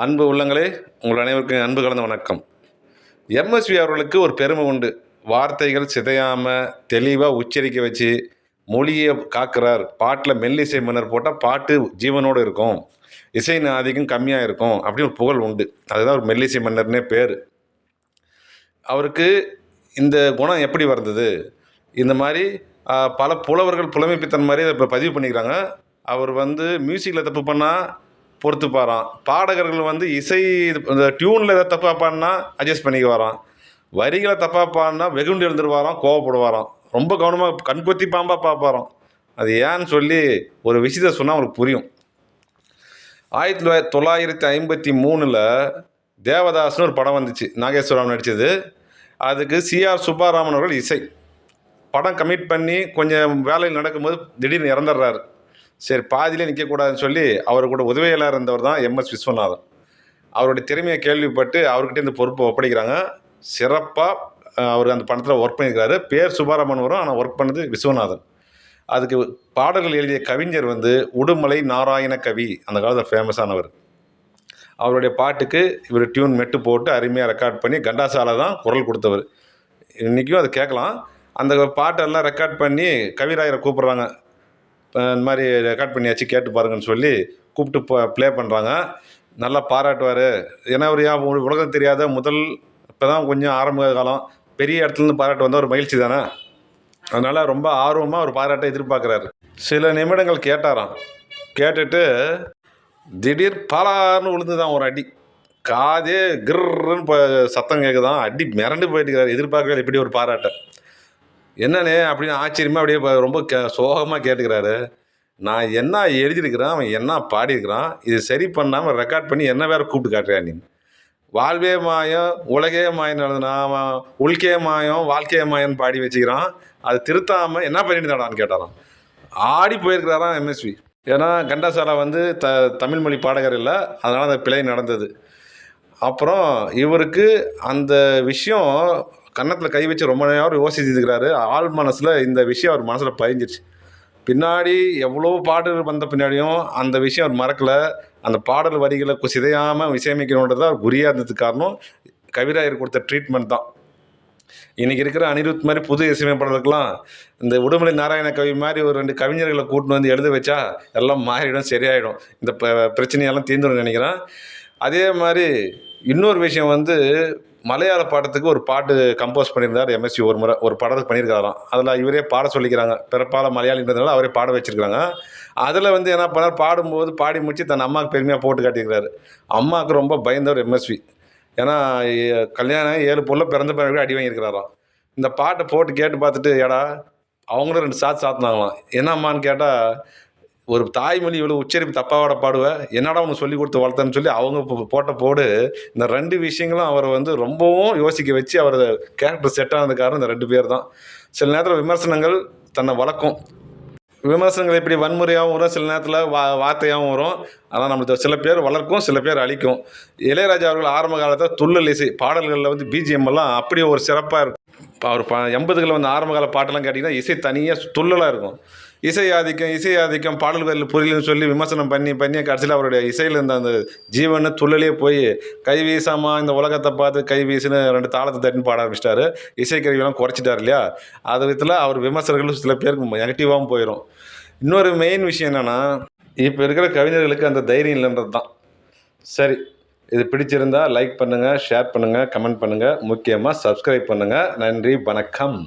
அன்பு உள்ளங்களே உங்கள் அனைவருக்கும் அன்பு கலந்த வணக்கம். எம்எஸ்வி அவர்களுக்கு ஒரு பெருமை உண்டு. வார்த்தைகள் சிதையாமல் தெளிவாக உச்சரிக்க வச்சு மொழியை காக்கிறார். பாட்டில் மெல்லிசை மன்னர் போட்டால் பாட்டு ஜீவனோடு இருக்கும். இசை ஆதிக்கம் கம்மியாக இருக்கும். அப்படின்னு ஒரு புகழ் உண்டு. அதுதான் ஒரு மெல்லிசை மன்னர்னே பேர். அவருக்கு இந்த குணம் எப்படி வந்தது இந்த மாதிரி பல புலவர்கள் புலமைப்பித்தன் மாதிரி அதை இப்போ பதிவு பண்ணிக்கிறாங்க. அவர் வந்து மியூசிக்கில் தப்பு பண்ணால் பொறுத்து பொறுத்துப்பாராம். பாடகர்கள் வந்து இசை இந்த டியூனில் எதாவது தப்பாக பாடினா அட்ஜஸ்ட் பண்ணிக்க வரான் வரிகளை தப்பாக பாடினா வெகுண்டு எழுந்துருவாராம் கோவப்படுவாராம். ரொம்ப கவனமாக கண்கொத்தி பாம்பாக பார்ப்பாராம் அது ஏன்னு சொல்லி ஒரு விஷயத்தை சொன்னால் அவருக்கு புரியும். ஆயிரத்தி தொள்ளாயிரத்தி தொள்ளாயிரத்தி ஐம்பத்தி மூணில் தேவதாஸ்னு ஒரு படம் வந்துச்சு. நாகேஸ்வரம் நடித்தது அதுக்கு சிஆர் சுப்பாராமன் அவர்கள் இசை. படம் கமிட் பண்ணி கொஞ்சம் வேலையில் நடக்கும்போது திடீர்னு இறந்துடுறாரு. சரி பாதியிலே நிற்கக்கூடாதுன்னு சொல்லி அவர் கூட உதவியாளர் இருந்தவர் தான் எம்எஸ் விஸ்வநாதன். அவருடைய திறமையை கேள்விப்பட்டு அவர்கிட்ட இந்த பொறுப்பை ஒப்படைக்கிறாங்க. சிறப்பாக அவர் அந்த படத்தில் ஒர்க் பண்ணியிருக்காரு பேர் சுப்பாராமன் வரும் ஆனால் ஒர்க் பண்ணது விஸ்வநாதன். அதுக்கு பாடல்கள் எழுதிய கவிஞர் வந்து உடுமலை நாராயண கவி அந்த காலத்தில் ஃபேமஸானவர் அவருடைய பாட்டுக்கு இவர் டியூன் மெட்டு போட்டு அருமையாக ரெக்கார்ட் பண்ணி கண்டாசாலை தான் குரல் கொடுத்தவர். இன்றைக்கும் அதை கேட்கலாம். அந்த பாட்டெல்லாம் ரெக்கார்ட் பண்ணி கவிராயரை கூப்பிட்றாங்க. இந்த மாதிரி ரெக்கார்ட் பண்ணியாச்சு கேட்டு பாருங்கன்னு சொல்லி கூப்பிட்டு ப்ளே பண்ணுறாங்க நல்லா பாராட்டுவார். ஏன்னா அவர் ஏன் உலகம் தெரியாத முதல் இப்போ தான் கொஞ்சம் ஆரம்ப காலம். பெரிய இடத்துலேருந்து பாராட்டு வந்தால் ஒரு மகிழ்ச்சி தானே? அதனால் ரொம்ப ஆர்வமாக ஒரு பாராட்டை எதிர்பார்க்குறாரு. சில நிமிடங்கள் கேட்டாராம். கேட்டுட்டு திடீர் பலார்னு விழுந்துதான் ஒரு அடி. காதே கிர்ன்னு இப்போ சத்தம் கேட்குதான் அடி மிரண்டு போயிட்டுக்கிறாரு. எதிர்பார்க்கவே இப்படி ஒரு பாராட்டை. என்னண்ணே அப்படின்னு ஆச்சரியமாக அப்படியே ரொம்ப கே சோகமாக கேட்டுக்கிறாரு. நான் என்ன எழுதியிருக்கிறேன் அவன் என்ன பாடியிருக்கிறான் இது சரி பண்ணாமல் ரெக்கார்ட் பண்ணி என்ன வேற கூப்பிட்டு காட்டுறியா நீ? வாழ்வே மாயம் உலகே மாயம் எழுதுனா அவன் உள்கே மாயம் வாழ்க்கையே மாயம்னு பாடி வச்சுக்கிறான். அது திருத்தாமல் என்ன பண்ணிட்டு கேட்டாராம். ஆடி போயிருக்கிறாராம் எம்எஸ்வி ஏன்னா கண்டாசாலா வந்து த தமிழ் மொழி பாடகர் இல்லை அதனால் அந்த பிழை நடந்தது. அப்புறம் இவருக்கு அந்த விஷயம் கன்னத்தில் கை வச்சு ரொம்ப நேரம் யோசிச்சுருக்கிறாரு ஆள் மனசில் இந்த விஷயம் அவர் மனசில் பதிஞ்சிருச்சு பின்னாடி எவ்வளோ பாடல்கள் வந்த பின்னாடியும் அந்த விஷயம் அவர் மறக்கலை. அந்த பாடல் வரிகளை சிதையாமல் இசையமைக்கணுன்றது அவர் குறியாக இருந்ததுக்கு காரணம். கவிராயர் கொடுத்த ட்ரீட்மெண்ட் தான். இன்றைக்கி இருக்கிற அனிருத் மாதிரி புது இசையமைப்பாளர்களுக்கெல்லாம் இந்த உடுமலை நாராயண கவி மாதிரி ஒரு ரெண்டு கவிஞர்களை கூட்டின்னு வந்து எழுத வச்சா எல்லாம் மாறிடும் சரியாயிடும். இந்த ப- பிரச்சனையெல்லாம் தீர்ந்துடும் நினைக்கிறேன். அதே மாதிரி இன்னொரு விஷயம் வந்து மலையாள பாடத்துக்கு ஒரு பாட்டு கம்போஸ் பண்ணியிருந்தார் எம்எஸ்சி ஒரு முறை ஒரு படத்துக்கு பண்ணியிருக்காராம். அதில் இவரே பாட சொல்லிக்கிறாங்க. பிறப்பால மலையாளின்றதுனால அவரே பாட வச்சுருக்காங்க அதில் வந்து என்ன பண்ணார்? பாடும்போது பாடி முடிச்சு தன் அம்மாவுக்கு பெருமையாக போட்டு காட்டியிருக்கிறாரு. அம்மாவுக்கு ரொம்ப பயந்தவர் எம்எஸ்வி ஏன்னா கல்யாணம் ஏழு பொருளை பிறந்த பிறகு அடி வாங்கியிருக்கிறாராம். இந்த பாட்டை போட்டு கேட்டு பார்த்துட்டு ஏடா அவங்களும் ரெண்டு சாத்து சாத்தினாங்களாம். என்னம்மான்னு கேட்டால் ஒரு தாய்மொழி இவ்வளோ உச்சரிப்பு தப்பாவோட பாடுவேன் என்னடா ஒன்று சொல்லி கொடுத்து வளர்த்தேன்னு சொல்லி அவங்க போட்ட போடு இந்த ரெண்டு விஷயங்களும் அவரை வந்து ரொம்பவும் யோசிக்க வச்சு அவர் கேரக்டர் செட் ஆனது காரணம் இந்த ரெண்டு பேர் தான். சில நேரத்தில் விமர்சனங்கள் தன்னை வளர்க்கும். விமர்சனங்கள் இப்படி வன்முறையாகவும் வரும் சில நேரத்தில் வா வார்த்தையாகவும் வரும். ஆனால் நம்மளுக்கு சில பேர் வளர்க்கும் சில பேர் அழிக்கும். இளையராஜா அவர்கள் ஆரம்ப காலத்தில் துள்ளல் இசை பாடல்களில் வந்து பிஜிஎம் எல்லாம் அப்படி ஒரு சிறப்பாக இருக்கும் அவர் ப எண்பதுகளில் வந்து ஆரம்ப கால பாட்டெல்லாம் கேட்டிங்கன்னா இசை தனியாக துள்ளலாக இருக்கும். இசை ஆதிக்கம் இசை ஆதிக்கம் பாடல்கள் புரியலன்னு சொல்லி விமர்சனம் பண்ணி பண்ணி கடைசியில் அவருடைய இசையில் இருந்த அந்த ஜீவனு துள்ளலே போய் கை வீசாமா இந்த உலகத்தை பார்த்து கை வீசுன்னு ரெண்டு தாளத்தை தட்டின்னு பாட ஆரம்பிச்சிட்டாரு. இசைக்கருவியெல்லாம் குறைச்சிட்டார் இல்லையா? அது விதத்தில் அவர் விமர்சனங்கள் சில பேருக்கு நெகட்டிவாகவும் போயிடும் இன்னொரு மெயின் விஷயம் என்னென்னா இப்போ இருக்கிற கவிஞர்களுக்கு அந்த தைரியம் இல்லைன்றது தான் சரி இது பிடிச்சிருந்தா லைக் பண்ணுங்கள் ஷேர் பண்ணுங்கள் கமெண்ட் பண்ணுங்கள் முக்கியமாக சப்ஸ்கிரைப் பண்ணுங்கள் நன்றி வணக்கம்.